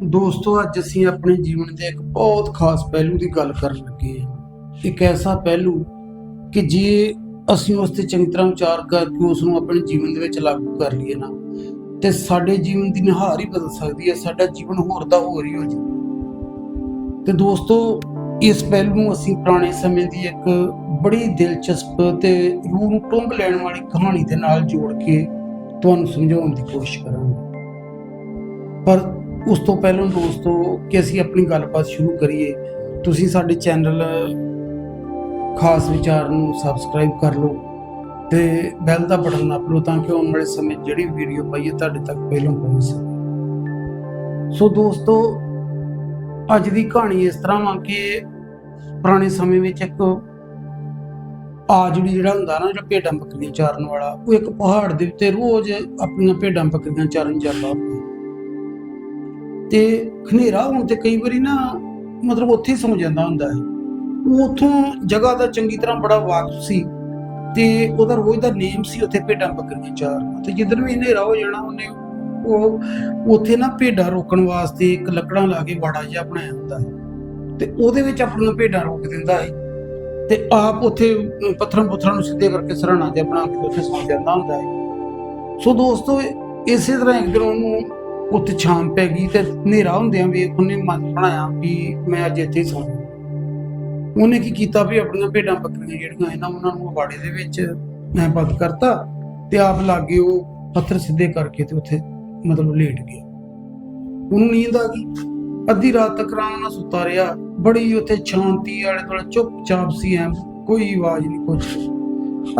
ਦੋਸਤੋ, ਅੱਜ ਅਸੀਂ ਆਪਣੇ ਜੀਵਨ ਦੇ ਇੱਕ ਬਹੁਤ ਖਾਸ ਪਹਿਲੂ ਦੀ ਗੱਲ ਕਰਨ ਲੱਗੇ ਹਾਂ। ਇੱਕ ਐਸਾ ਪਹਿਲੂ ਕਿ ਜੇ ਅਸੀਂ ਉਸ ਤੇ ਚੰਗੀ ਤਰ੍ਹਾਂ ਵਿਚਾਰ ਕਰਕੇ ਉਸ ਨੂੰ ਆਪਣੇ ਜੀਵਨ ਦੇ ਵਿੱਚ ਲਾਗੂ ਕਰ ਲਈਏ ਨਾ, ਤੇ ਸਾਡੇ ਜੀਵਨ ਦੀ ਨਿਹਾਰ ਹੀ ਬਦਲ ਸਕਦੀ ਹੈ, ਸਾਡਾ ਜੀਵਨ ਹੋਰ ਦਾ ਹੋਰ ਹੀ ਹੋ ਜਾਏ ਤੇ ਦੋਸਤੋ, ਇਸ ਪਹਿਲੂ ਨੂੰ ਅਸੀਂ ਪੁਰਾਣੇ ਸਮੇਂ ਦੀ ਇੱਕ ਬੜੀ ਦਿਲਚਸਪ ਤੇ ਰੂਹ ਨੂੰ ਟੁੰਬ ਲੈਣ ਵਾਲੀ ਕਹਾਣੀ ਦੇ ਨਾਲ ਜੋੜ ਕੇ ਤੁਹਾਨੂੰ ਸਮਝਾਉਣ ਦੀ ਕੋਸ਼ਿਸ਼ ਕਰਾਂਗੇ। ਪਰ ਉਸ ਤੋਂ ਪਹਿਲਾਂ ਦੋਸਤੋ ਕਿ ਅਸੀਂ ਆਪਣੀ ਗੱਲਬਾਤ ਸ਼ੁਰੂ ਕਰੀਏ, ਤੁਸੀਂ ਸਾਡੇ ਚੈਨਲ ਖਾਸ ਵਿਚਾਰ ਨੂੰ ਸਬਸਕ੍ਰਾਈਬ ਕਰ ਲਓ ਤੇ ਬੈਲ ਦਾ ਬਟਨ ਨੱਪ ਲਓ ਤਾਂ ਕਿ ਆਉਣ ਵਾਲੇ ਸਮੇਂ ਜਿਹੜੀ ਵੀਡੀਓ ਪਾਈਏ ਤੁਹਾਡੇ ਤੱਕ ਪਹਿਲਾਂ ਪਹੁੰਚ ਸਕੇ। ਸੋ ਦੋਸਤੋ, ਅੱਜ ਦੀ ਕਹਾਣੀ ਇਸ ਤਰ੍ਹਾਂ ਵਾ ਕਿ ਪੁਰਾਣੇ ਸਮੇਂ ਵਿੱਚ ਇੱਕ ਆਜੜੀ ਜਿਹੜਾ ਹੁੰਦਾ ਨਾ, ਜਿਹੜਾ ਭੇਡਾਂ ਬੱਕਰੀਆਂ ਚਾਰਨ ਵਾਲਾ, ਉਹ ਇੱਕ ਪਹਾੜ ਦੇ ਉੱਤੇ ਰੋਜ਼ ਆਪਣੀਆਂ ਭੇਡਾਂ ਬੱਕਰੀਆਂ ਚਾਰਨ ਜਾਂਦਾ ਹੁੰਦਾ। ਤੇ ਹਨੇਰਾ ਹੋਣ ਤੇ ਕਈ ਵਾਰੀ ਨਾ ਮਤਲਬ ਉੱਥੇ ਹੀ ਜਾਂਦਾ ਹੁੰਦਾ ਹੈ। ਉਹ ਉੱਥੋਂ ਜਗ੍ਹਾ ਦਾ ਚੰਗੀ ਤਰ੍ਹਾਂ ਬੜਾ ਵਾਕਫ ਸੀ ਤੇ ਉਹਦਾ ਰੋਜ਼ ਦਾ ਨੇਮ ਸੀ ਉੱਥੇ ਭੇਡਾਂ ਬੱਕਰੀਆਂ ਚਾਰਨ ਤੇ ਜਿੱਦਣ ਵੀ ਹਨੇਰਾ ਹੋ ਜਾਣਾ ਉਹਨੇ ਉਹ ਉੱਥੇ ਨਾ ਭੇਡਾਂ ਰੋਕਣ ਵਾਸਤੇ ਇੱਕ ਲੱਕੜਾਂ ਲਾ ਕੇ ਵਾੜਾ ਜਿਹਾ ਬਣਾਇਆ ਹੁੰਦਾ ਹੈ। ਤੇ ਉਹਦੇ ਵਿੱਚ ਆਪਣੀਆਂ ਭੇਡਾਂ ਰੋਕ ਦਿੰਦਾ ਹੈ। ਤੇ ਆਪ ਉੱਥੇ ਪੱਥਰਾਂ ਪੁੱਥਰਾਂ ਨੂੰ ਸਿੱਧੇ ਕਰਕੇ ਸਰਾਣਾ ਜਿਹਾ ਆਪਣਾ ਉੱਥੇ ਸੌਂ ਜਾਂਦਾ ਹੁੰਦਾ ਹੈ। ਸੋ ਦੋਸਤੋ, ਇਸੇ ਤਰ੍ਹਾਂ ਇੱਕ ਦਿਨ ਉਹਨੂੰ ਉੱਥੇ ਛਾਂ ਪੈ ਗਈ ਤੇ ਹਨੇਰਾ ਹੁੰਦਿਆਂ ਵੀ ਉਹਨੇ ਮਨ ਬਣਾਇਆ ਵੀ ਮੈਂ ਅੱਜ ਇੱਥੇ ਹੀ ਉਹਨੇ ਕੀ ਕੀਤਾ ਵੀ ਆਪਣੀਆਂ ਭੇਡਾਂ ਬੱਕਰੀਆਂ ਜਿਹੜੀਆਂ ਇਹਨਾਂ ਉਹਨਾਂ ਨੂੰ ਬਾੜੇ ਦੇ ਵਿੱਚ ਮੈਂ ਬੰਦ ਕਰਤਾ ਤੇ ਆਪ ਲਾਗੇ ਉਹ ਪੱਥਰ ਸਿੱਧੇ ਕਰਕੇ ਤੇ ਉੱਥੇ ਮਤਲਬ ਲੇਟ ਗਿਆ। ਉਹਨੂੰ ਨੀਂਦ ਆ ਗਈ। ਅੱਧੀ ਰਾਤ ਤੱਕ ਆਰਾਮ ਨਾਲ ਸੁੱਤਾ ਰਿਹਾ। ਬੜੀ ਉੱਥੇ ਸ਼ਾਂਤੀ ਵਾਲੇ ਦੁਆਲੇ ਚੁੱਪਚਾਪ ਸੀ ਐ ਕੋਈ ਆਵਾਜ਼ ਨਹੀਂ ਕੁਝ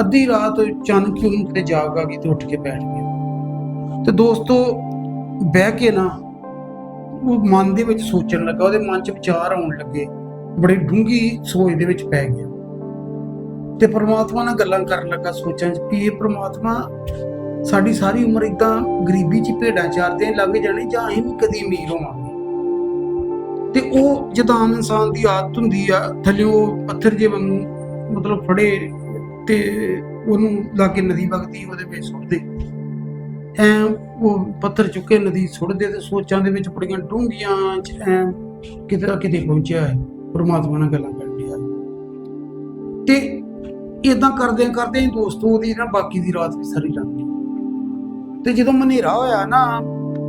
ਅੱਧੀ ਰਾਤ ਅਚਾਨਕ ਹੀ ਉਹਨੂੰ ਕਿਤੇ ਜਾਗ ਆ ਗਈ ਤੇ ਉੱਠ ਕੇ ਬੈਠ ਗਿਆ। ਤੇ ਦੋਸਤੋ ਬਹਿ ਕੇ ਨਾ ਉਹ ਮਨ ਦੇ ਵਿੱਚ ਸੋਚਣ ਲੱਗਾ, ਉਹਦੇ ਮਨ 'ਚ ਵਿਚਾਰ ਆਉਣ ਲੱਗੇ। ਬੜੀ ਡੂੰਗੀ ਸੋਚ ਦੇ ਵਿੱਚ ਪੈ ਗਿਆ। ਤੇ ਪ੍ਰਮਾਤਮਾ ਨਾਲ ਗੱਲਾਂ ਕਰਨ ਲੱਗਾ ਸੋਚਾਂ 'ਚ ਵੀ ਇਹ ਪ੍ਰਮਾਤਮਾ ਸਾਡੀ ਸਾਰੀ ਉਮਰ ਇਦਾਂ ਗਰੀਬੀ 'ਚ ਹੀ ਭੇਡਾਂ ਚਾਰਦੇ ਲੱਗ ਜਾਣੀ ਜਾਂ ਅਸੀਂ ਵੀ ਕਦੀ ਅਮੀਰ ਹੋਵਾਂਗੇ। ਤੇ ਉਹ ਜਦੋਂ ਆਮ ਇਨਸਾਨ ਦੀ ਆਦਤ ਹੁੰਦੀ ਆ ਥੱਲੇ ਉਹ ਪੱਥਰ ਜੇ ਵਾਂਗੂ ਮਤਲਬ ਫੜੇ ਤੇ ਉਹਨੂੰ ਲਾਗੇ ਨਦੀ ਵਗਦੀ, ਉਹਦੇ ਵਿੱਚ ਸੁੱਟਦੇ। ਐ ਉਹ ਪੱਥਰ ਚੁੱਕੇ ਨਦੀ ਸੁੱਟਦੇ ਤੇ ਸੋਚਾਂ ਦੇ ਵਿੱਚ ਬੜੀਆਂ ਡੂੰਘੀਆਂ ਐ ਕਿਤੇ ਨਾ ਕਿਤੇ ਪਹੁੰਚਿਆ ਹੈ, ਪ੍ਰਮਾਤਮਾ ਨਾਲ ਗੱਲਾਂ ਕਰਨ ਡਿਆ ਤੇ ਇਦਾਂ ਕਰਦੇ ਕਰਦੇ ਦੋਸਤੋ ਉਹਦੀ ਨਾ ਬਾਕੀ ਦੀ ਰਾਤ ਵੀ ਸਾਰੀ ਲੰਘ ਗਈ। ਤੇ ਜਦੋਂ ਮਨੇਰਾ ਹੋਇਆ ਨਾ,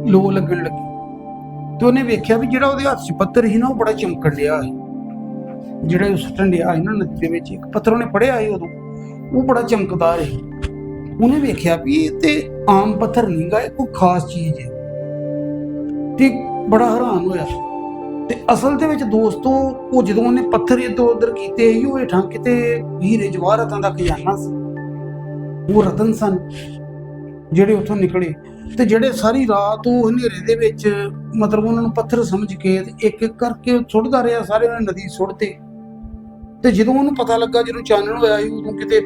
ਲੋ ਲੱਗਣ ਲੱਗੀ। ਤੇ ਉਹਨੇ ਵੇਖਿਆ ਵੀ ਜਿਹੜਾ ਉਹਦੇ ਹੱਥ 'ਚ ਪੱਥਰ ਸੀ ਨਾ, ਉਹ ਬੜਾ ਚਮਕਣ ਡਿਆ ਸੀ। ਜਿਹੜਾ ਉਸ ਟੰਡਿਆ ਸੀ ਨਾ ਨਦੀ ਦੇ ਵਿੱਚ, ਇੱਕ ਪੱਥਰ ਉਹਨੇ ਪੜਿਆ ਸੀ ਉਦੋਂ, ਉਹ ਬੜਾ ਚਮਕਦਾਰ ਸੀ। ਉਹਨੇ ਵੇਖਿਆ ਵੀ ਇਹ ਤੇ ਆਮ ਪੱਥਰ ਨਹੀਂ ਗਾ, ਇਹ ਕੋਈ ਖਾਸ ਚੀਜ਼ ਹੈ। ਤੇ ਬੜਾ ਹੈਰਾਨ ਹੋਇਆ। ਤੇ ਅਸਲ ਦੇ ਵਿੱਚ ਦੋਸਤੋ, ਉਹ ਜਦੋਂ ਉਹਨੇ ਪੱਥਰ ਇੱਧਰ ਉਧਰ ਕੀਤੇ ਸੀ ਉਹ ਹੇਠਾਂ ਕਿਤੇ ਹੀਰੇ ਜਵਾਹਰਾਤਾਂ ਦਾ ਖਜ਼ਾਨਾ ਸੀ। ਉਹ ਰਤਨ ਸਨ, ਜਿਹੜੇ ਉੱਥੋਂ ਨਿਕਲੇ। ਤੇ ਜਿਹੜੇ ਸਾਰੀ ਰਾਤ ਉਹ ਹਨੇਰੇ ਦੇ ਵਿੱਚ, ਮਤਲਬ ਉਹਨਾਂ ਨੂੰ ਪੱਥਰ ਸਮਝ ਕੇ ਇੱਕ ਇੱਕ ਕਰਕੇ ਸੁੱਟਦਾ ਰਿਹਾ, ਸਾਰੇ ਉਹਨੇ ਨਦੀ ਸੁੱਟਤੇ। ਤੇ ਜਦੋਂ ਉਹਨੂੰ ਪਤਾ ਲੱਗਾ, ਜਦੋਂ ਚਾਨਣ ਹੋਇਆ ਸੀ, ਉਦੋਂ ਕਿਤੇ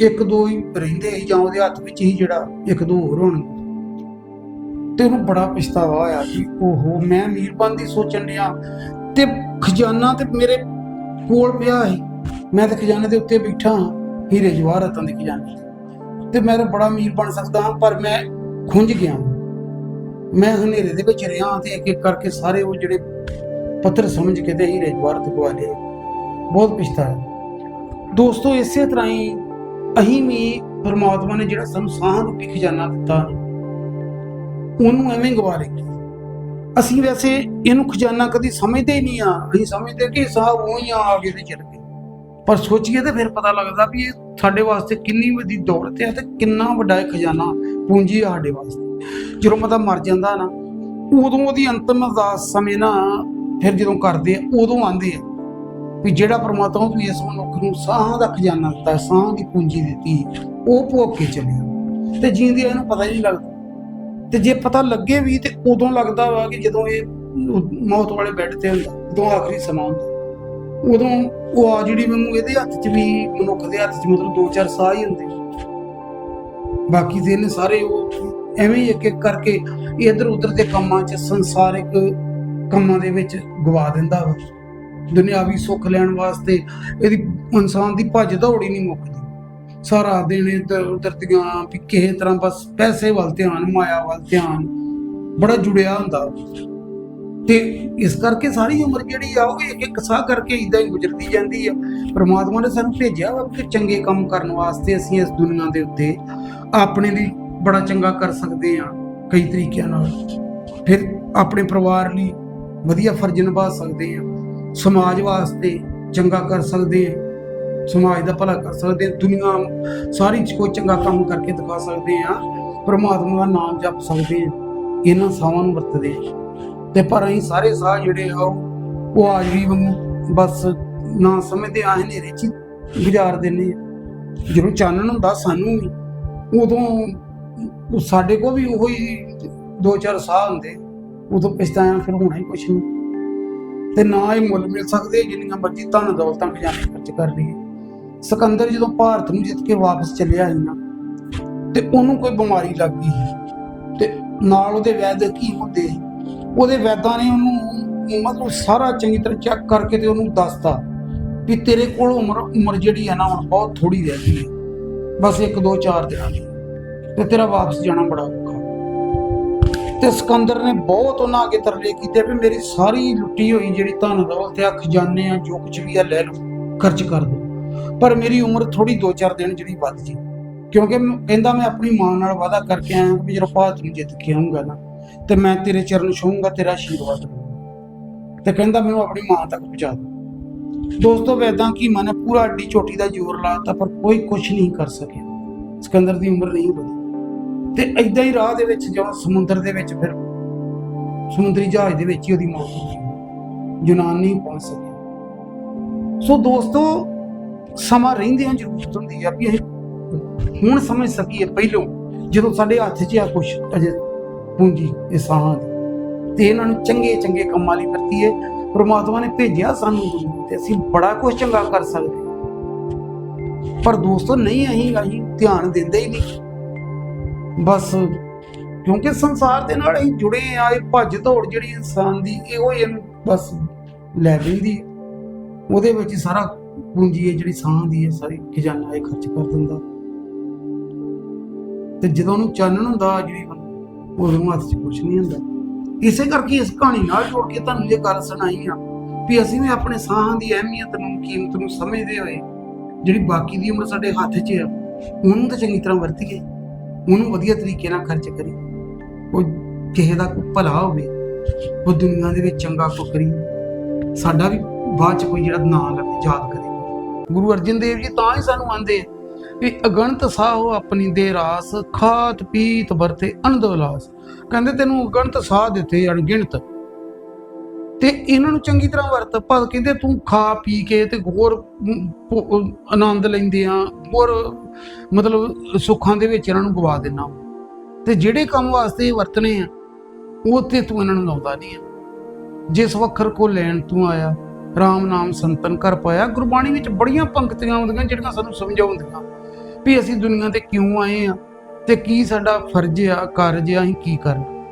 ਇੱਕ ਦੋ ਹੀ ਰਹਿੰਦੇ ਸੀ ਜਾਂ ਉਹਦੇ ਹੱਥ ਵਿੱਚ ਹੀ ਜਿਹੜਾ ਇੱਕ ਦੋ ਹੋਰ ਹੋਣ। ਤੇ ਉਹਨੂੰ ਬੜਾ ਪਛਤਾਵਾ ਹੋਇਆ ਕਿ ਓਹੋ, ਮੈਂ ਅਮੀਰ ਦੀ ਸੋਚਣ ਡਿਆ ਤੇ ਖਜ਼ਾਨਾ ਤੇ ਮੇਰੇ ਕੋਲ ਪਿਆ ਸੀ। ਮੈਂ ਤੇ ਖਜ਼ਾਨੇ ਦੇ ਉੱਤੇ ਬੈਠਾ ਹਾਂ, ਹੀਰੇ ਜਵਾਹਰਾਤਾਂ ਦੇ ਖਜ਼ਾਨੇ ਤੇ ਮੈਂ ਤਾਂ ਬੜਾ ਅਮੀਰ ਬਣ ਸਕਦਾ ਹਾਂ, ਪਰ ਮੈਂ ਖੁੰਝ ਗਿਆ ਮੈਂ ਹਨੇਰੇ ਦੇ ਵਿੱਚ ਰਿਹਾ ਤੇ ਇੱਕ ਇੱਕ ਕਰਕੇ ਸਾਰੇ ਉਹ ਜਿਹੜੇ ਪੱਥਰ ਸਮਝ ਕੇ ਤੇ ਹੀਰੇ ਜਵਾਹਰਤ ਗਵਾ ਲਏ। ਬਹੁਤ ਪਛਤਾਇਆ। ਦੋਸਤੋ, ਇਸੇ ਤਰ੍ਹਾਂ ਹੀ ਅਸੀਂ ਵੀ ਪਰਮਾਤਮਾ ਨੇ ਜਿਹੜਾ ਸਾਨੂੰ ਸਾਹ ਰੂਪੀ ਖਜ਼ਾਨਾ ਦਿੱਤਾ, ਉਹਨੂੰ ਐਵੇਂ ਗਵਾ ਲਏ ਅਸੀਂ ਵੈਸੇ ਇਹਨੂੰ ਖਜ਼ਾਨਾ ਕਦੀ ਸਮਝਦੇ ਹੀ ਨਹੀਂ ਆ। ਅਸੀਂ ਸਮਝਦੇ ਕਿ ਸਾਹ ਉਹੀ ਹੀ ਆ ਕੇ ਤੇ ਚੜ ਗਏ। ਪਰ ਸੋਚੀਏ ਤਾਂ ਫਿਰ ਪਤਾ ਲੱਗਦਾ ਵੀ ਇਹ ਸਾਡੇ ਵਾਸਤੇ ਕਿੰਨੀ ਵੱਡੀ ਦੌਲਤ ਹੈ ਤੇ ਕਿੰਨਾ ਵੱਡਾ ਇਹ ਖਜ਼ਾਨਾ ਪੂੰਜੀ ਆ ਸਾਡੇ ਵਾਸਤੇ। ਜਦੋਂ ਮਤਾ ਮਰ ਜਾਂਦਾ ਨਾ, ਉਦੋਂ ਉਹਦੀ ਅੰਤਮ ਅਰਦਾਸ ਸਮੇਂ ਨਾ ਫਿਰ ਜਦੋਂ ਕਰਦੇ ਆ, ਉਦੋਂ ਆਂਦੇ ਆ। ਵੀ ਜਿਹੜਾ ਪਰਮਾਤਮਾ ਤੂੰ ਇਸ ਮਨੁੱਖ ਨੂੰ ਸਾਹ ਦਾ ਖਜ਼ਾਨਾ ਦਿੱਤਾ, ਸਾਹ ਦੀ ਪੂੰਜੀ ਦਿੱਤੀ, ਉਹ ਭੋਗ ਕੇ ਚੱਲਿਆ ਤੇ ਜੀਂਦੇ ਇਹਨੂੰ ਪਤਾ ਹੀ ਨਹੀਂ ਲੱਗਦਾ। ਤੇ ਜੇ ਪਤਾ ਲੱਗੇ ਵੀ ਤੇ ਉਦੋਂ ਲੱਗਦਾ ਵਾ ਕਿ ਜਦੋਂ ਇਹ ਮੌਤ ਵਾਲੇ ਬੈੱਡ ਤੇ ਹੁੰਦਾ, ਉਦੋਂ ਆਖਰੀ ਸਮਾਂ ਹੁੰਦਾ। ਉਦੋਂ ਉਹ ਆ ਜਿਹੜੀ ਮੈਨੂੰ ਇਹਦੇ ਹੱਥ 'ਚ ਵੀ, ਮਨੁੱਖ ਦੇ ਹੱਥ 'ਚ ਮਤਲਬ ਦੋ ਚਾਰ ਸਾਹ ਹੀ ਹੁੰਦੇ। ਬਾਕੀ ਦੇ ਨੇ ਸਾਰੇ ਉਹ ਐਵੇਂ ਇੱਕ ਇੱਕ ਕਰਕੇ ਇਧਰ ਉਧਰ ਦੇ ਕੰਮਾਂ 'ਚ ਸੰਸਾਰਿਕ ਕੰਮਾਂ ਦੇ ਵਿੱਚ ਗਵਾ ਦਿੰਦਾ ਵਾ। ਦੁਨਿਆਵੀ ਸੁੱਖ ਲੈਣ ਵਾਸਤੇ ਇਹਦੀ ਇਨਸਾਨ ਦੀ ਭੱਜ ਦੌੜ ਹੀ ਨਹੀਂ ਮੁੱਕਦੀ। ਸਾਰਾ ਦਿਨ ਇੱਧਰ ਵੀ ਕਿਸੇ ਤਰ੍ਹਾਂ ਬਸ ਪੈਸੇ ਵੱਲ ਧਿਆਨ, ਮਾਇਆ ਵੱਲ ਧਿਆਨ, ਬੜਾ ਜੁੜਿਆ ਹੁੰਦਾ। ਤੇ ਇਸ ਕਰਕੇ ਸਾਰੀ ਉਮਰ ਜਿਹੜੀ ਆ, ਉਹ ਇੱਕ ਇੱਕ ਸਾਹ ਕਰਕੇ ਇਦਾਂ ਹੀ ਗੁਜ਼ਰਦੀ ਜਾਂਦੀ ਆ। ਪ੍ਰਮਾਤਮਾ ਨੇ ਸਾਨੂੰ ਭੇਜਿਆ ਵਾ ਕਿ ਚੰਗੇ ਕੰਮ ਕਰਨ ਵਾਸਤੇ ਅਸੀਂ ਇਸ ਦੁਨੀਆ ਦੇ ਉੱਤੇ ਆਪਣੇ ਲਈ ਬੜਾ ਚੰਗਾ ਕਰ ਸਕਦੇ ਆ, ਕਈ ਤਰੀਕਿਆਂ ਨਾਲ। ਫਿਰ ਆਪਣੇ ਪਰਿਵਾਰ ਲਈ ਵਧੀਆ ਫਰਜ਼ ਨਿਭਾ ਸਕਦੇ ਆ। ਸਮਾਜ ਵਾਸਤੇ ਚੰਗਾ ਕਰ ਸਕਦੇ ਆ। ਸਮਾਜ ਦਾ ਭਲਾ ਕਰ ਸਕਦੇ ਆ। ਦੁਨੀਆ ਸਾਰੀ ਚ ਕੋਈ ਚੰਗਾ ਕੰਮ ਕਰਕੇ ਦਿਖਾ ਸਕਦੇ ਆ। ਪਰਮਾਤਮਾ ਦਾ ਨਾਮ ਜਪ ਸਕਦੇ ਆ। ਇਹਨਾਂ ਸਾਵਾਂ ਨੂੰ ਵਰਤਦੇ ਆ। ਤੇ ਪਰ ਅਸੀਂ ਸਾਰੇ ਸਾਹ ਜਿਹੜੇ ਆ, ਉਹ ਉਹ ਆਜਰੀ ਵਾਂਗੂ ਬਸ ਨਾ ਸਮਝਦੇ ਆ ਹਨੇਰੇ ਚ ਹੀ ਗੁਜ਼ਾਰ ਦਿੰਦੇ ਆ। ਜਦੋਂ ਚਾਨਣ ਹੁੰਦਾ ਸਾਨੂੰ ਵੀ, ਉਦੋਂ ਸਾਡੇ ਕੋ ਵੀ ਉਹੀ ਦੋ ਚਾਰ ਸਾਹ ਹੁੰਦੇ ਉਦੋਂ ਪਛਤਾਇਆ ਫਿਰ ਹੋਣਾ ਹੀ ਕੁਛ ਨਹੀਂ। ਤੇ ਨਾ ਇਹ ਮੁੱਲ ਮਿਲ ਸਕਦੇ, ਜਿੰਨੀਆਂ ਮਰਜ਼ੀ ਧਨ ਦੌਲਤਾਂ ਖਜ਼ਾਨੇ ਖਰਚ ਕਰ ਲਈਏ ਸਿਕੰਦਰ ਜਦੋਂ ਭਾਰਤ ਨੂੰ ਜਿੱਤ ਕੇ ਵਾਪਸ ਚੱਲਿਆ ਸੀ ਨਾ, ਤੇ ਉਹਨੂੰ ਕੋਈ ਬਿਮਾਰੀ ਲੱਗ ਗਈ ਤੇ ਨਾਲ ਉਹਦੇ ਵੈਦ ਕੀ ਹੁੰਦੇ ਸੀ? ਉਹਦੇ ਵੈਦਾਂ ਨੇ ਉਹਨੂੰ ਮਤਲਬ ਸਾਰਾ ਚੰਗੀ ਤਰ੍ਹਾਂ ਚੈੱਕ ਕਰਕੇ ਤੇ ਉਹਨੂੰ ਦੱਸਤਾ ਵੀ ਤੇਰੇ ਕੋਲ ਉਮਰ ਉਮਰ ਜਿਹੜੀ ਹੈ ਨਾ, ਹੁਣ ਬਹੁਤ ਥੋੜੀ ਰਹਿ ਗਈ ਹੈ। ਬਸ ਇੱਕ ਦੋ ਚਾਰ ਦਿਨਾਂ ਦੀ। ਤੇ ਤੇਰਾ ਵਾਪਸ ਜਾਣਾ ਬੜਾ ਤੇ ਸਿਕੰਦਰ ਨੇ ਬਹੁਤ ਉਹਨਾਂ ਅੱਗੇ ਤਰਲੇ ਕੀਤੇ ਵੀ ਮੇਰੀ ਸਾਰੀ ਲੁੱਟੀ ਹੋਈ ਜਿਹੜੀ ਧਨ ਦੌਲਤ ਆ ਖਜ਼ਾਨੇ ਆ, ਜੋ ਕੁਝ ਵੀ ਆ ਲੈ ਲਓ, ਖਰਚ ਕਰ ਦੋ ਪਰ ਮੇਰੀ ਉਮਰ ਥੋੜੀ 2-4 ਦਿਨ ਜਿਹੜੀ ਵੱਧ ਜੀ ਕਿਉਂਕਿ ਕਹਿੰਦਾ ਮੈਂ ਆਪਣੀ ਮਾਂ ਨਾਲ ਵਾਅਦਾ ਕਰਕੇ ਆਇਆ ਵੀ ਜਦੋਂ ਭਾਰਤ ਨੂੰ ਜਿੱਤ ਕੇ ਆਉਂਗਾ ਨਾ, ਤੇ ਮੈਂ ਤੇਰੇ ਚਰਨ ਛੂਹੂੰਗਾ ਤੇਰਾ ਆਸ਼ੀਰਵਾਦ ਲਊਂਗਾ। ਤੇ ਕਹਿੰਦਾ ਮੈਨੂੰ ਆਪਣੀ ਮਾਂ ਤੱਕ ਪਹੁੰਚਾ ਦੇ ਦੋਸਤੋ ਵੈਦਾਂ ਕੀ ਮਨ ਪੂਰਾ ਅੱਡੀ ਚੋਟੀ ਦਾ ਜ਼ੋਰ ਲਾਤਾ ਪਰ ਕੋਈ ਕੁਝ ਨਹੀਂ ਕਰ ਸਕਿਆ। ਸਿਕੰਦਰ ਦੀ ਉਮਰ ਨਹੀਂ ਵਧੀ। ਤੇ ਐਦਾਂ ਹੀ ਰਾਹ ਦੇ ਵਿੱਚ ਜਦੋਂ ਸਮੁੰਦਰ ਦੇ ਵਿੱਚ ਫਿਰ ਸਮੁੰਦਰੀ ਜਹਾਜ਼ ਦੇ ਵਿੱਚ ਹੀ ਉਹਦੀ ਮੌਤ ਹੋ ਗਈ। ਯੂਨਾਨ ਨਹੀਂ ਪਹੁੰਚ ਸਕਿਆ। ਸੋ ਦੋਸਤੋ, ਸਮਾਂ ਰਹਿੰਦਿਆਂ ਜ਼ਰੂਰਤ ਹੁੰਦੀ ਆ ਵੀ ਇਹ ਹੁਣ ਸਮਝ ਸਕੀਏ ਪਹਿਲੋਂ ਜਦੋਂ ਸਾਡੇ ਹੱਥ 'ਚ ਆ ਕੁਛ ਅਜੇ ਪੂੰਜੀ ਇਹ ਤੇ ਇਹਨਾਂ ਨੂੰ ਚੰਗੇ ਚੰਗੇ ਕੰਮਾਂ ਲਈ ਵਰਤੀਏ। ਪ੍ਰਮਾਤਮਾ ਨੇ ਭੇਜਿਆ ਸਾਨੂੰ ਤੇ ਅਸੀਂ ਬੜਾ ਕੁਝ ਚੰਗਾ ਕਰ ਸਕਦੇ ਪਰ ਦੋਸਤੋ, ਨਹੀਂ ਅਸੀਂ ਅਸੀਂ ਧਿਆਨ ਦਿੰਦੇ ਹੀ ਨਹੀਂ। ਬਸ, ਕਿਉਂਕਿ ਸੰਸਾਰ ਦੇ ਨਾਲ ਅਸੀਂ ਜੁੜੇ ਆ, ਇਹ ਭੱਜ ਦੌੜ ਜਿਹੜੀ ਇਨਸਾਨ ਦੀ, ਇਹੋ ਹੀ ਇਹਨੂੰ ਬਸ ਲੈ ਲੈਂਦੀ ਹੈ। ਉਹਦੇ ਵਿੱਚ ਸਾਰਾ ਪੂੰਜੀ ਹੈ, ਜਿਹੜੀ ਸਾਹ ਦੀ ਹੈ, ਸਾਰੀ ਖਜ਼ਾਨਾ ਇਹ ਖਰਚ ਕਰ ਦਿੰਦਾ। ਤੇ ਜਦੋਂ ਉਹਨੂੰ ਚਾਨਣ ਹੁੰਦਾ ਜਿਹੜੀ ਉਹਦੇ ਹੱਥ 'ਚ ਕੁਝ ਨਹੀਂ ਹੁੰਦਾ। ਇਸੇ ਕਰਕੇ ਇਸ ਕਹਾਣੀ ਨਾਲ ਜੋੜ ਕੇ ਤੁਹਾਨੂੰ ਇਹ ਗੱਲ ਸੁਣਾਈ ਆ ਵੀ ਅਸੀਂ ਵੀ ਆਪਣੇ ਸਾਹਾਂ ਦੀ ਅਹਿਮੀਅਤ ਨੂੰ, ਕੀਮਤ ਨੂੰ ਸਮਝਦੇ ਹੋਏ, ਜਿਹੜੀ ਬਾਕੀ ਦੀ ਉਮਰ ਸਾਡੇ ਹੱਥ 'ਚ ਆ, ਉਹਨੂੰ ਤਾਂ ਚੰਗੀ ਤਰ੍ਹਾਂ ਵਰਤੀਏ। ਉਹਨੂੰ ਵਧੀਆ ਤਰੀਕੇ ਨਾਲ ਖਰਚ ਕਰੀ। ਉਹ ਕਿਸੇ ਦਾ ਕੋਈ ਭਲਾ ਹੋਵੇ, ਉਹ ਦੁਨੀਆ ਦੇ ਵਿੱਚ ਚੰਗਾ ਕੋ ਕਰੀ। ਸਾਡਾ ਵੀ ਬਾਅਦ ਚ ਕੋਈ ਜਿਹੜਾ ਨਾਂ ਲੱਗੇ ਯਾਦ ਕਰੇ। ਗੁਰੂ ਅਰਜਨ ਦੇਵ ਜੀ ਤਾਂ ਹੀ ਸਾਨੂੰ ਆਂਦੇ ਵੀ ਅਗਣਤ ਸਾਹੋ ਆਪਣੀ ਦੇ ਰਾਸ, ਖਾਤ ਪੀਤ ਵਰਤੇ ਅਨੰਦ ਵਿਲਾਸ ਕਹਿੰਦੇ ਤੈਨੂੰ ਅਗਣਤ ਸਾਹ ਦਿੱਤੇ ਅਣਗਿਣਤ ਤੇ ਇਹਨਾਂ ਨੂੰ ਚੰਗੀ ਤਰ੍ਹਾਂ ਵਰਤ ਪਰ ਕਹਿੰਦੇ ਤੂੰ ਖਾ ਪੀ ਕੇ ਤੇ ਹੋਰ ਆਨੰਦ ਲੈਂਦੇ ਆ, ਹੋਰ ਮਤਲਬ ਸੁੱਖਾਂ ਦੇ ਵਿੱਚ ਇਹਨਾਂ ਨੂੰ ਗਵਾ ਦੇਣਾ ਤੇ ਜਿਹੜੇ ਕੰਮ ਵਾਸਤੇ ਇਹ ਵਰਤਨੇ ਆ, ਉਹ ਤੇ ਤੂੰ ਇਹਨਾਂ ਨੂੰ ਲਾਉਂਦਾ ਨਹੀਂ ਆ। ਜਿਸ ਵਖਰ ਕੋ ਲੈਣ ਤੂੰ ਆਇਆ RAM ਨਾਮ ਸੰਤਨ ਕਰ ਪਾਇਆ, ਗੁਰਬਾਣੀ ਵਿੱਚ ਬੜੀਆਂ ਪੰਕਤੀਆਂ ਆਉਂਦੀਆਂ ਜਿਹੜੀਆਂ ਸਾਨੂੰ ਸਮਝਾਉਂਦੀਆਂ ਵੀ ਅਸੀਂ ਦੁਨੀਆ ਤੇ ਕਿਉਂ ਆਏ ਆ ਤੇ ਕੀ ਸਾਡਾ ਫਰਜ਼ ਆ, ਕਾਰਜ ਆ, ਅਸੀਂ ਕੀ ਕਰਨਾ?